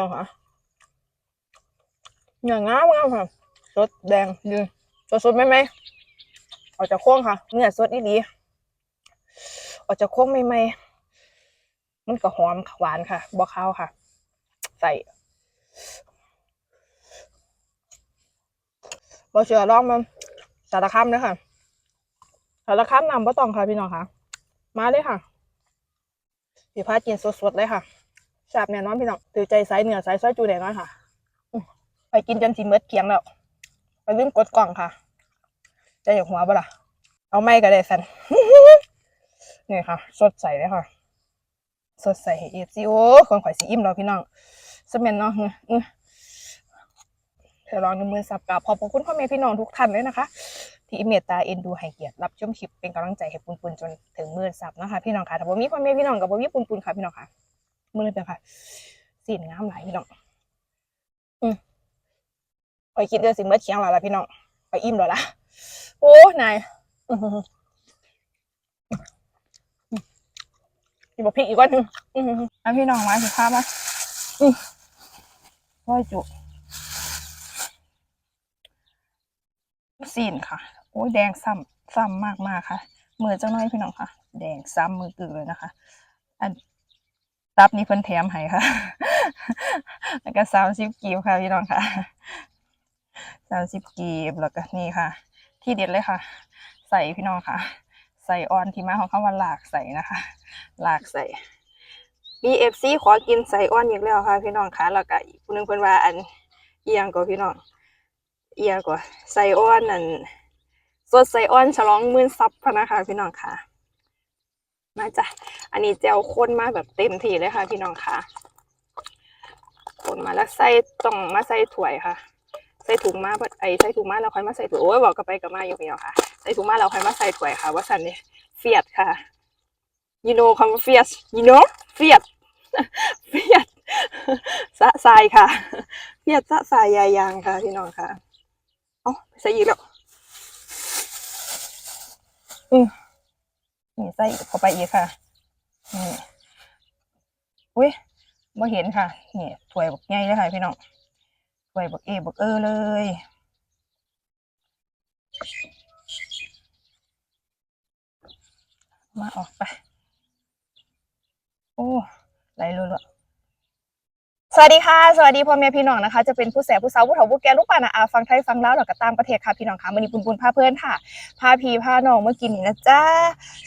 เอาค่ะเนื้องามงามค่ะสดแดงยืนสดสดไหมไหมออกจากโค้งค่ะเนื้อสดอีดีออกจากโค้งไหมไหมมันก็หอมหวานค่ะบอข้าวค่ะ ใส่บอเชื่อลองมันสารคามเลยค่ะสารคามนำบ่ต้องค่ะพี่น้องค่ะ มาเลยค่ะพี่พากินสดๆเลยค่ะ แซ่บแน่นอนพี่น้องถือใจสายเนื้อสายซอยจูแน่นอนค่ะไปกินจนสิเมดเคียงแล้วไปวิ่งกดกล่องค่ะจะอยากหัวบ่ล่ะ เอาไม่ก็ได้สันนี่ค่ะ สดใสเลยค่ะ สดใสเอฟซีโอคนข่อยสีอิ่มแล้วพี่น้องสมัยเนาะอื้ออื้อเธอลองในมือสับกราบขอบพระคุณพ่อแม่พี่น้องทุกท่านเลยนะคะ ที่เมตตาเอ็นดูให้เกียรติรับชมคลิปเป็นกำลังใจให้ปุนปุนจนถึงมือสับนะคะ พี่น้องค่ะถ้าบ่มีพ่อแม่พี่น้องกับบ่มีปุนปุนค่ะพี่น้องค่ะ มือเลยเป็นค่ะสีนงามหลายพี่น้อง อืมข่อยคิดเดือนสิเมื่อเชียงแล้วล่ะพี่น้องข่อยอิ่มแล้วล่ะโอ้นายอื้อหือกินบอกพริกอีกก้อนหนึ่งอื้อหืออะพี่น้องมาสิพามาอือร้อยจุซีนค่ะ โอ้ยแดงซ้ำซ้ำมากมากๆค่ะ มือเจ้าน้อยพี่น้องค่ะ แดงซ้ำมือกึ่งเลยนะคะ อัน ตับนี่เพิ่นแถมให้ค่ะ แล้วก็สามสิบกิวค่ะพี่น้องค่ะสามสิบกีบแล้วก็นี่ค่ะ ที่เด็ดเลยค่ะ ใส่พี่น้องค่ะ ใส่ออนที่มาของคำว่าหลากใส่นะคะ หลากใส่ BFC ขอกินใส่ออนอีกแล้วค่ะ พี่น้องค่ะแล้วก็อีกผู้หนึงเพิ่นว่าอันเอียงก็พี่น้องเอียงก็ใส่ออนนั่นสดใส่ออนฉลองมื่นซับพนะคะพี่น้องค่ะ มาจ้ะ อันนี้เจลข้นมาแบบเต็มทีเลยค่ะ พี่น้องค่ะคนมาแล้วใส่ต้องมาใส่ถ้วยค่ะ ใส่ถุงมาไอใส่ถุงมาแล้วค่อยมาใส่ถ้วยโอ้ยบอกกันไปกับมาอยู่พี่น้องค่ะ ใส่ถุงมาแล้วค่อยมาใส่ถ้วยค่ะ ว่าสันนี่เฟียดค่ะ you know คำว่า fierce you know เฟียดเฟียดสะสายค่ะเฟียดสะสายยายางค่ะ พี่น้องค่ะ เอ๋อใส่อีกแล้วอืม นี่ใส่เข้าไปอีกค่ะ นี่อุ้ยไม่เห็นค่ะ นี่ถวยบักใหญ่เลยค่ะพี่น้องถวยบักเอบักเออเลย มาออกไป โอ้ไหลรัวๆ สวัสดีค่ะ สวัสดีพ่อแม่พี่น้องนะคะ จะเป็นผู้แสบผู้สาวผู้เฒ่าผู้แก่ลูกป่านะอาฟังไทยฟังแลาวแล้วก็ตามประเทศค่ะพี่น้องค่ะมันนี้ปุนปุนพาเพื่อนค่ะพาพี่พาน้องเมื่อกี้นี่นะจ้า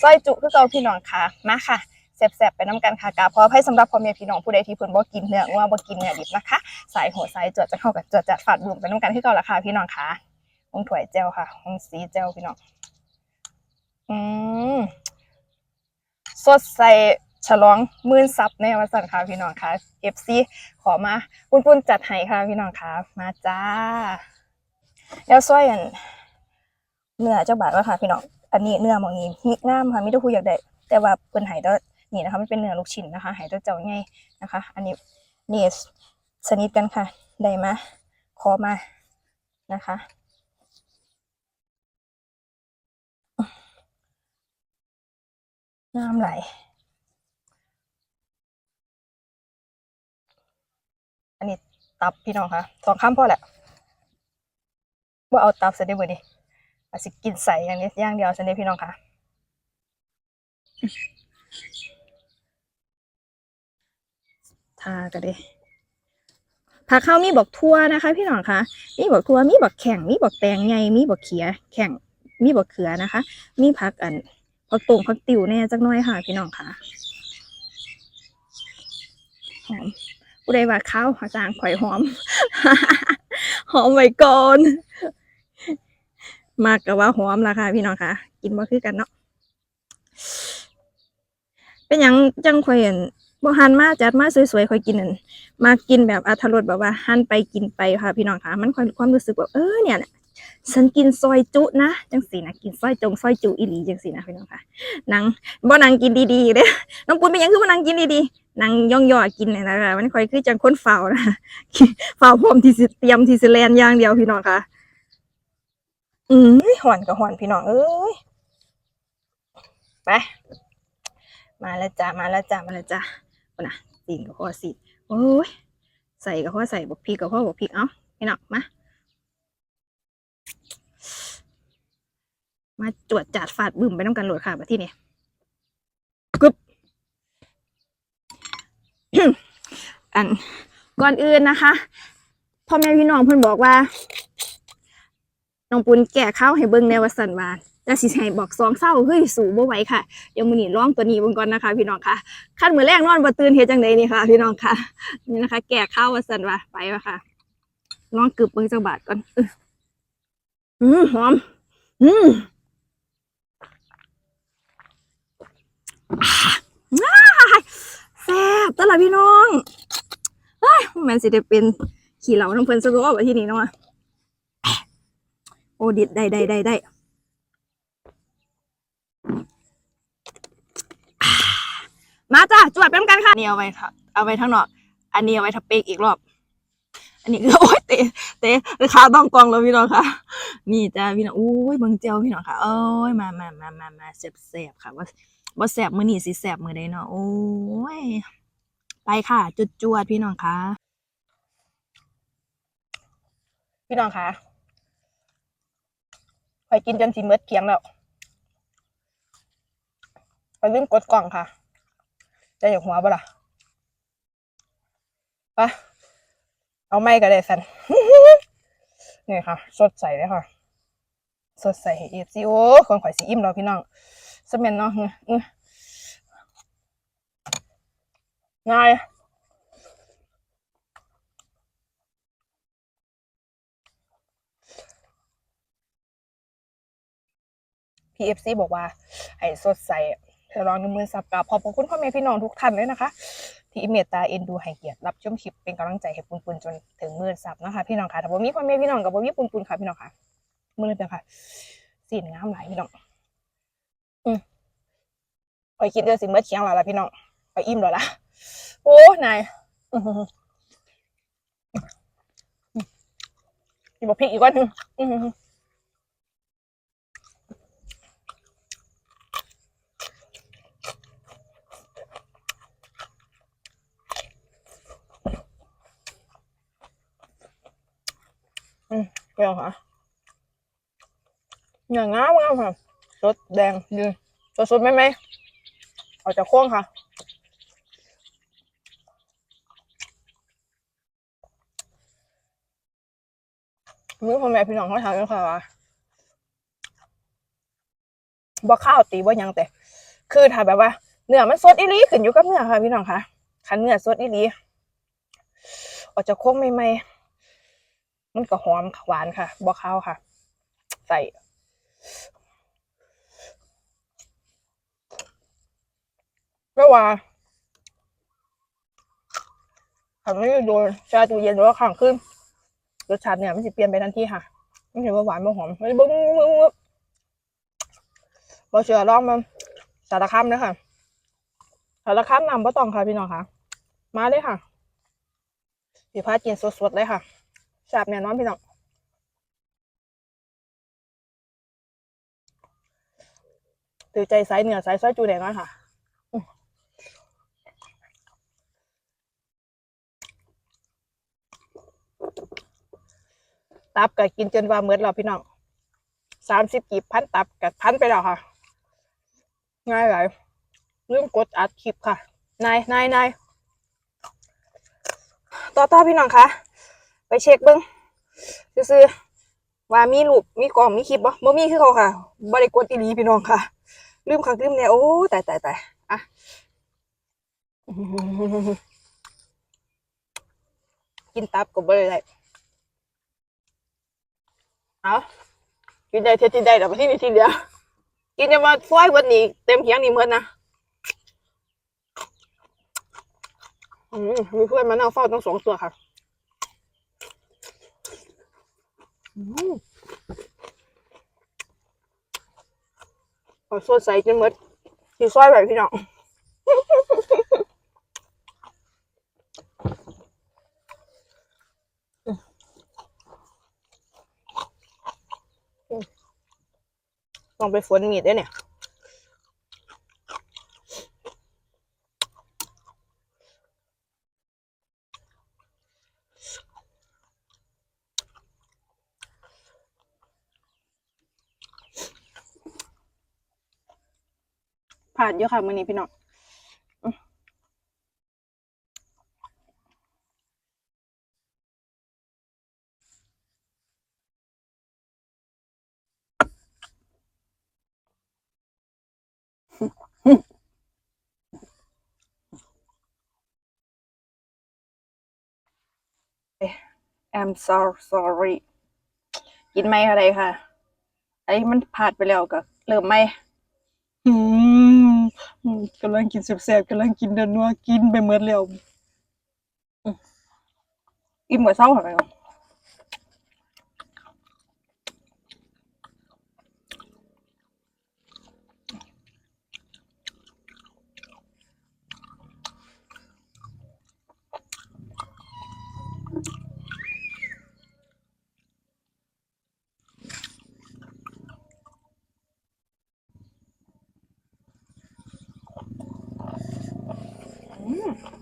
ซอยจุคือเก่าพี่น้องค่ะมาค่ะแสบๆไปน้ำกันค่ะกาพอให้สำหรับพ่อแม่พี่น้องผู้ใดที่เพิ่นบ่กินเนื้อว่าบ่กินเนื้อดิบนะคะ สายหัวสายจวดจะเข้ากับจวดจัดฝาดบุ่มไปน้ำกันที่เก่าละค่ะพี่น้องค่ะองถ้วยเจลค่ะองสีเจลพี่น้องอืมสดใส ฉลองมื่นซับในวันสันค่ะพี่น้องค่ะ FC ขอมาปุ้นปุ้นจัดให้ค่ะพี่น้องค่ะมาจ้า แล้วซอยอันเนื้อเจ้าบาทว่าค่ะพี่น้องอันนี้เนื้อมองนี้มีงามค่ะไมแต่ได้คุยอยากได้ แต่ว่าเปิ้นไห้ตัวนี่นะคะมันเป็นเนื้อลูกชิ้นนะคะไห้ตัวเจ้าใหญ่นะคะ อันนี้นี่สนิทกันค่ะ ได้มาขอมานะคะน้ำไหล อันนี้ ตับพี่น้องค่ะสองคำพอแหละว่าเอาตับเสร็จได้บ่ดิอาสิกินใส่อย่างนี้ย่างเดียวเสร็จได้พี่น้องค่ะทากันดิผักข้าวมีบอกทั่วนะคะ พี่น้องคะมีบอกทั่วมีบอกแข่งมีบอกแตงไงมีบอกเขีย แข่งมีบอกเขือนะคะ มีผักอันผักตงผักติวแน่จักหน้อยค่ะ พี่น้องค่ะหอม ผู้ใดว่าข้าวจางข่อยหอม หอมไว้ก่อนมากกับว่าหอมละค่ะ พี่น้องค่ะ กินบ่คือกันเนาะเป็นอยังจังข่อยเห็นบ่หันมาจัดมาสวยๆข่อยกินนั่นมากินแบบอรรถรสแบบว่าหันไปกินไปค่ะ พี่น้องค่ะ มันความความรู้สึกแบบเออเนี่ย ฉันกินซอยจุนะจังสีนะกินซอยจงซอยจุอีหลีจังสีนะพี่น้องค่ะนางบ่นางกินดีๆเด้อน้องปุ้นเป็นยังคือบ่นางกินดีๆนางย่องย่อกินเนี่ยนะคะมันค่อยคือจังคนเฝ้านะเฝ้าพร้อมที่สิเตรียมที่สิแลนอย่างเดียวพี่น้องค่ะ อืมหอนกับหอนพี่น้องเอ้ยไปมาแล้วจ้ามาแล้วจ้ามาแล้วจ้าคนน่ะสีนกับคอสีโอ้ยใส่กับพ่อใส่บกพริกกับพ่อบกพริกเอ้าพี่น้องมา มาจวดจัดฟาดบึ้มไปน้ำกันโหลดค่ะมาที่นี่กึบอันก่อนอื่นนะคะพ่อแม่พี่น้องเพิ่นบอกว่าน้องปุนแก่ข้าวให้เบิ่งในวัสันว่าแต่สิให้บอกซองเศร้าเฮ้ยสูบ่ไหวค่ะเดี๋ยวมื้อนี้ลองตัวนี้เบิ่งก่อนนะคะ พี่น้องค่ะคันมื้อแรกนอนบ่ตื่นเฮ็ดจังไดนี่ค่ะ พี่น้องค่ะนี่นะคะ แก่ข้าววัสันว่าไปว่าค่ะลองกึบเบิ่งจักบาทก่อนอื้ออืมหอม อืม แซ่บตลอดพี่น้องเฮ้ยแมันสิได้เป็นขี่เหล่าน้ำเพลินสะกว่าที่นี่เนาะโอดิดได้ได้ได้ได้มาจ้ะจวดไปน้ำกันค่ะนี่เอาไว้ค่ะเอาไว้ทั้งนอก อันนี้เอาไว้ทับเปกอีกรอบ อันนี้คือโอ้ยเตะเตะราคาต้องกองแล้วพี่น้องค่ะ นี่จ้าพี่น้องโอ้ยเบิ่งเจียวพี่น้องค่ะโอ้ยมามามามามาแซ่บแซ่บค่ะว่า บ่แสบมือนี่สิแสบมือใดเนาะโอ้ย ไปค่ะ จุดจวดพี่น้องคะพี่น้องคะไปกินจนสิเมิดเคียงแล้วไปลืมกดกล่องค่ะ จะอยากหัวบ่ล่ะปะเอาไม่ก็ได้สันนี่ค่ะ สดใสเลยค่ะ สดใสให้เอฟซีโอคนข่อยสีอิ่มแล้วพี่น้อง สมัยเนาะอื้อง่ายพีเอฟซีบอกว่า ให้สดใสเธอลองหนึ่งมือสับกับขอบพระคุณพ่อแม่พี่น้องทุกท่านเลยนะคะ ที่เมตตาเอ็นดูให้เกียรติรับชมคลิปเป็นกำลังใจให้ปุนปุนจนถึงหมื่นซับนะคะ พี่น้องค่ะถ้าบ่มีพ่อแม่พี่น้องกับบ่มีปุนปุนค่ะพี่น้องค่ะมือเลยเดียวค่ะสีนงามหลายพี่น้อง ไปคิดเดือนสิเมื่อเคียงแล้วล่ะพี่น้องไปอิ่มแล้วล่ะโอ้นายอื้อหือกินบอกพริกอีกวันหนึ่งอื้อหืออืมเปรี้ยวค่ะอย่างงามงามค่ะสดแดงดีสดสดไหมไหม ออกจากโค้งค่ะมือพ่อแม่พี่น้องเขาถามกันค่ะว่าบ่ข้าวตีบ่ยังแต่ คือถ้าแบบว่าเนื้อมันสดอีลีขึ้นอยู่กับเนื้อค่ะ พี่น้องค่ะคันเนื้อสดอีลีออกจากโค้งใหม่ๆมันก็หอมหวานค่ะบ่ข้าวค่ะ ใส่ ไม่ว่าขันไม่ได้โดนแช่ตู้เย็นหรือว่าขังขึ้นรสชาติเนี่ยมันจะเปลี่ยนไปทันทีค่ะไม่เห็นว่าหวานบ่หอมไม่บึ้งบึ้งบึ้งบ่เชื่อลองมันสารคามเลยค่ะสารคามนำบ่ต้องค่ะพี่น้องค่ะ มาเลยค่ะสีผ้ากินสดๆเลยค่ะแซ่บแน่นอนพี่น้องตือใจสายเหนือสายซอยจูแดงน้อยค่ะ ตับก็กินจนว่าเหมือแล้วพี่น้องสามสิบกีบพันตับกับพันไปแล้วค่ะ ง่ายหลายลืมกดอัดคลิปค่ะ นายนายนายต่อต่อพี่น้องคะไปเช็คเบิ้งซื้อว่ามีรูปมีกล่องมีคลิปบ่บ่มีคือเขาค่ะบ่ได้กดอีหลีพี่น้องค่ะ ลืมคักลืมเนี่ยโอ้ตายตายตายอะ กินตับก็บ่ได้เอากินได้เท่าที่ได้แต่มาที่นี่ทีเดียวกินจะมาซอยวันนี้เต็มเพียงนี่เมื่อนะอืมมีเพื่อนมานั่งเฝ้าต้องสองตัวค่ะอืมขอสดใส่จนหมดที่ซอยแบบพี่น้อง ต้องไปฝนมีดด้วยเนี่ยผ่านเยอะค่ะมื่อนี้พี่น้อง I'm so sorry กินไหมอะไรค่ะ ไอ้มันผ่านไปแล้วก็เริ่มไหมอืมอืมกำลังกินแซ่บๆกำลังกินเดินนัวกินไปหมดแล้วอืมอิ่มกว่าเศร้าเหรอ อื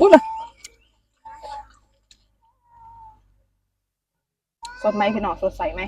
อุ้ยมาสดไหมพี่หนอสดใสไหม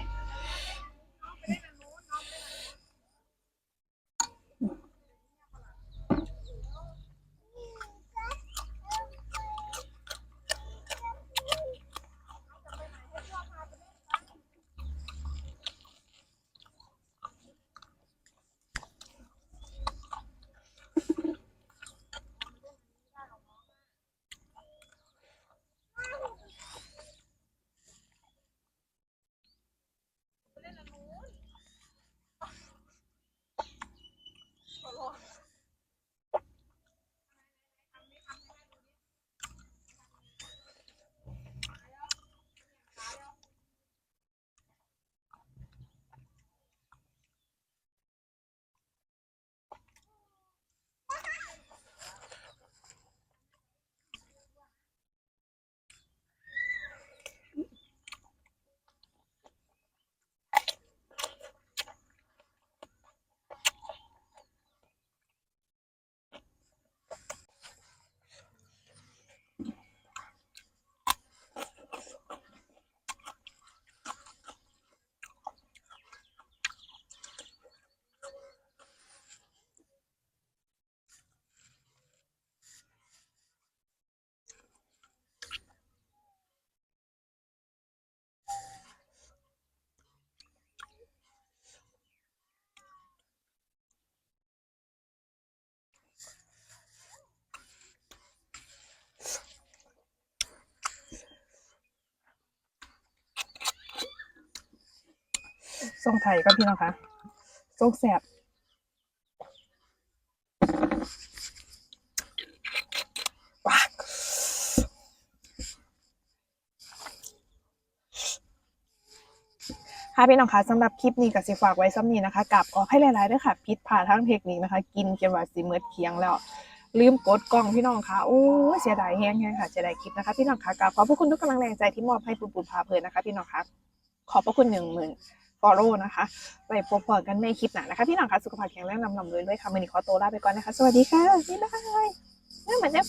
ทรงไทยก็พี่น้องคะทรงแสบว้าค่ะพี่น้องคะสำหรับคลิปนี้กับสิฝากไว้ซ้ำนี้นะคะกลับขอให้หลายๆด้วยค่ะพิษผ่าทางเทคนิคนะคะ กินเกี่ยวกับสีเมือดเคียงแล้วลืมกดกล้องพี่น้องคะโอ้เสียดายแฮงแฮงค่ะเสียดายคลิปนะคะพี่น้องคะกราบขอบพระคุณทุกกำลังแรงใจที่มอบให้ปุณปุณพาเพลินนะคะ พี่น้องคะขอบพระคุณหนึ่งหมื่น follow นะคะไปพบกันในคลิปหน้านะคะ พี่หลังคะสุขภาพแข็งแรงนำนำเลยด้วยค่ะมันนี้ขอตัวลาไปก่อนนะคะ สวัสดีค่ะบ๊ายบายน่าเหมือนเดิม